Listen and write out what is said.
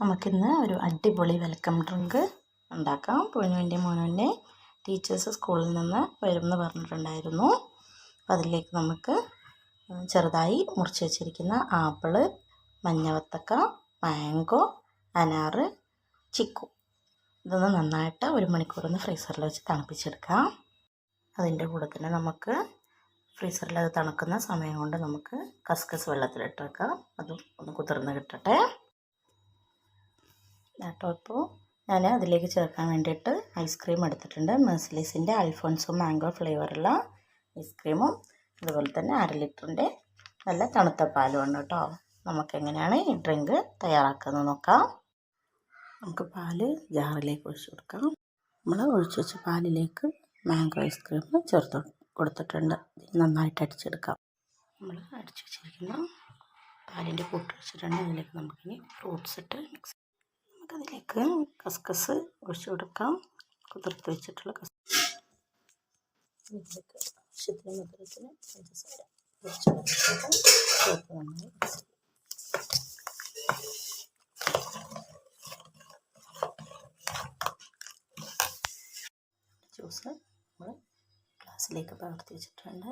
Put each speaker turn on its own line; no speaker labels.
നമുക്കിന്ന് ഒരു അടിപൊളി വെൽക്കം ഡ്രിങ്ക് ഉണ്ടാക്കാം. പൊന്നുവിന്റെ മോനുവിന്റെ ടീച്ചേഴ്സ് സ്കൂളിൽ നിന്ന് വരുമെന്ന് പറഞ്ഞിട്ടുണ്ടായിരുന്നു. അപ്പോൾ അതിലേക്ക് നമുക്ക് ചെറുതായി മുറിച്ച് വെച്ചിരിക്കുന്ന ആപ്പിൾ മഞ്ഞവത്തക്ക മാംഗോ അനാറ് ചിക്കു. ഇതൊന്ന് നന്നായിട്ട് ഒരു മണിക്കൂറൊന്ന് ഫ്രീസറിൽ വെച്ച് തണുപ്പിച്ചെടുക്കാം. അതിന്റെ കൂടെ തന്നെ നമുക്ക് ഫ്രീസറിൽ അത് തണുക്കുന്ന സമയം കൊണ്ട് നമുക്ക് കസ്കസ് വെള്ളത്തിലിട്ട് വെക്കാം. അതും ഒന്ന് കുതിർന്ന് കിട്ടട്ടെ. കേട്ടോ ഞാൻ അതിലേക്ക് ചേർക്കാൻ വേണ്ടിയിട്ട് ഐസ്ക്രീം എടുത്തിട്ടുണ്ട്. മെസ്ലീസിന്റെ അൽഫോൺസും മാംഗോ ഫ്ലേവറുള്ള ഐസ്ക്രീമും അതുപോലെ തന്നെ അര ലിറ്ററിന്റെ നല്ല തണുത്ത പാലുമാണ് കേട്ടോ നമുക്കെങ്ങനെയാണ് ഈ ഡ്രിങ്ക് തയ്യാറാക്കുന്നത് നോക്കാം. നമുക്ക് പാൽ ജാറിലേക്ക് ഒഴിച്ചു കൊടുക്കാം. നമ്മൾ ഒഴിച്ചു വെച്ച പാലിലേക്ക് മാംഗോ ഐസ്ക്രീം ചേർത്ത് കൊടുത്തിട്ടുണ്ട്. നന്നായിട്ട് അടിച്ചെടുക്കാം. നമ്മൾ അടിച്ചു വെച്ചിരിക്കുന്ന പാലിന്റെ കൂട്ട് വെച്ചിട്ടുണ്ട്. അതിലേക്ക് നമുക്കിനി ഫ്രൂട്ട്സ് ഇട്ട് മിക്സ് നമുക്കതിലേക്ക് കസ്കസ് ഒഴിച്ചു കൊടുക്കാം കുതിർത്ത് വെച്ചിട്ടുള്ള കസ് ഇതിലേക്ക് ആവശ്യത്തിന് മധുരത്തിന് പഞ്ചസാര ഒഴിച്ചു കൊടുക്കാം നന്നായി. ജ്യൂസ് നമ്മൾ ഗ്ലാസ്സിലേക്ക് പകർത്തി വെച്ചിട്ടുണ്ട്